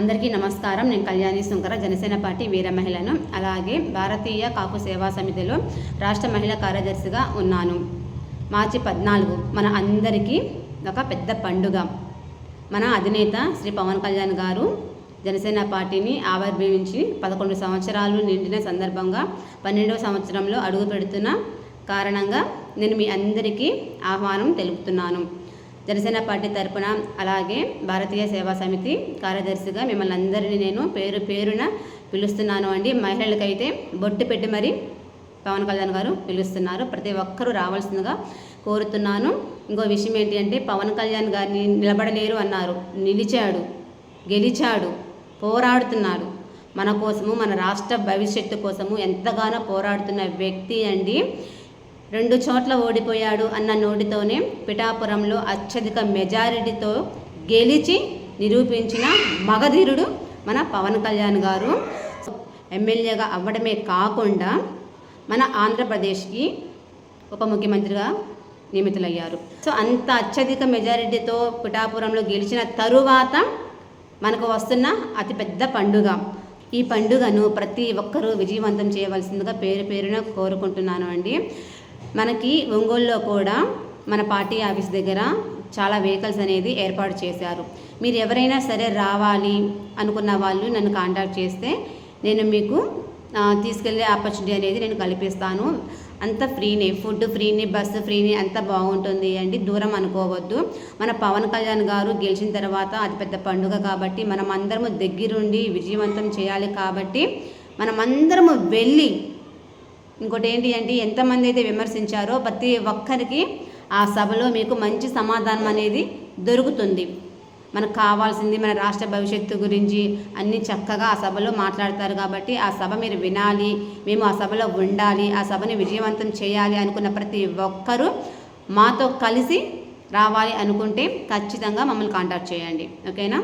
అందరికీ నమస్కారం. నేను కళ్యాణి సుంకర జనసేన పార్టీ వీర మహిళను అలాగే భారతీయ కాపు సేవా సమితిలో రాష్ట్ర మహిళా కార్యదర్శిగా ఉన్నాను. మార్చి పద్నాలుగు మన అందరికీ ఒక పెద్ద పండుగ. మన అధినేత శ్రీ పవన్ కళ్యాణ్ గారు జనసేన పార్టీని ఆవిర్భవించి పదకొండు సంవత్సరాలు నిండిన సందర్భంగా పన్నెండవ సంవత్సరంలో అడుగు పెడుతున్న కారణంగా నేను మీ అందరికీ ఆహ్వానం తెలుపుతున్నాను. జనసేన పార్టీ తరపున అలాగే భారతీయ సేవా సమితి కార్యదర్శిగా మిమ్మల్ని అందరినీ నేను పేరు పేరున పిలుస్తున్నాను అండి. మహిళలకైతే బొట్టు పెట్టి మరి పవన్ కళ్యాణ్ గారు పిలుస్తున్నారు. ప్రతి ఒక్కరూ రావాల్సిందిగా కోరుతున్నాను. ఇంకో విషయం ఏంటి అంటే పవన్ కళ్యాణ్ గారిని నిలబడలేరు అన్నారు. నిలిచాడు గెలిచాడు పోరాడుతున్నాడు. మన కోసము మన రాష్ట్ర భవిష్యత్తు కోసము ఎంతగానో పోరాడుతున్న వ్యక్తి అండి. రెండు చోట్ల ఓడిపోయాడు అన్న నోటితోనే పిఠాపురంలో అత్యధిక మెజారిటీతో గెలిచి నిరూపించిన మగధీరుడు మన పవన్ కళ్యాణ్ గారు. ఎమ్మెల్యేగా అవ్వడమే కాకుండా మన ఆంధ్రప్రదేశ్కి ఉప ముఖ్యమంత్రిగా నియమితులయ్యారు. సో అంత అత్యధిక మెజారిటీతో పిఠాపురంలో గెలిచిన తరువాత మనకు వస్తున్న అతిపెద్ద పండుగ. ఈ పండుగను ప్రతి ఒక్కరూ విజయవంతం చేయవలసిందిగా పేరు పేరున కోరుకుంటున్నాను అండి. మనకి ఒంగోలులో కూడా మన పార్టీ ఆఫీస్ దగ్గర చాలా వెహికల్స్ అనేది ఏర్పాటు చేశారు. మీరు ఎవరైనా సరే రావాలి అనుకున్న వాళ్ళు నన్ను కాంటాక్ట్ చేస్తే నేను మీకు తీసుకెళ్ళే ఆపర్చునిటీ అనేది నేను కల్పిస్తాను. అంత ఫ్రీనే ఫుడ్ ఫ్రీని బస్సు ఫ్రీని అంత బాగుంటుంది అండి. దూరం అనుకోవద్దు. మన పవన్ కళ్యాణ్ గారు గెలిచిన తర్వాత అతిపెద్ద పండుగ కాబట్టి మనం అందరము దగ్గరుండి విజయవంతం చేయాలి కాబట్టి మనమందరము వెళ్ళి ఇంకోటి ఏంటి అంటే ఎంతమంది అయితే విమర్శించారో ప్రతి ఒక్కరికి ఆ సభలో మీకు మంచి సమాధానం అనేది దొరుకుతుంది. మనకు కావాల్సింది మన రాష్ట్ర భవిష్యత్తు గురించి అన్ని చక్కగా ఆ సభలో మాట్లాడతారు కాబట్టి ఆ సభ మీరు వినాలి మేము ఆ సభలో ఉండాలి ఆ సభని విజయవంతం చేయాలి అనుకున్న ప్రతి ఒక్కరూ మాతో కలిసి రావాలి అనుకుంటే ఖచ్చితంగా మమ్మల్ని కాంటాక్ట్ చేయండి. ఓకేనా?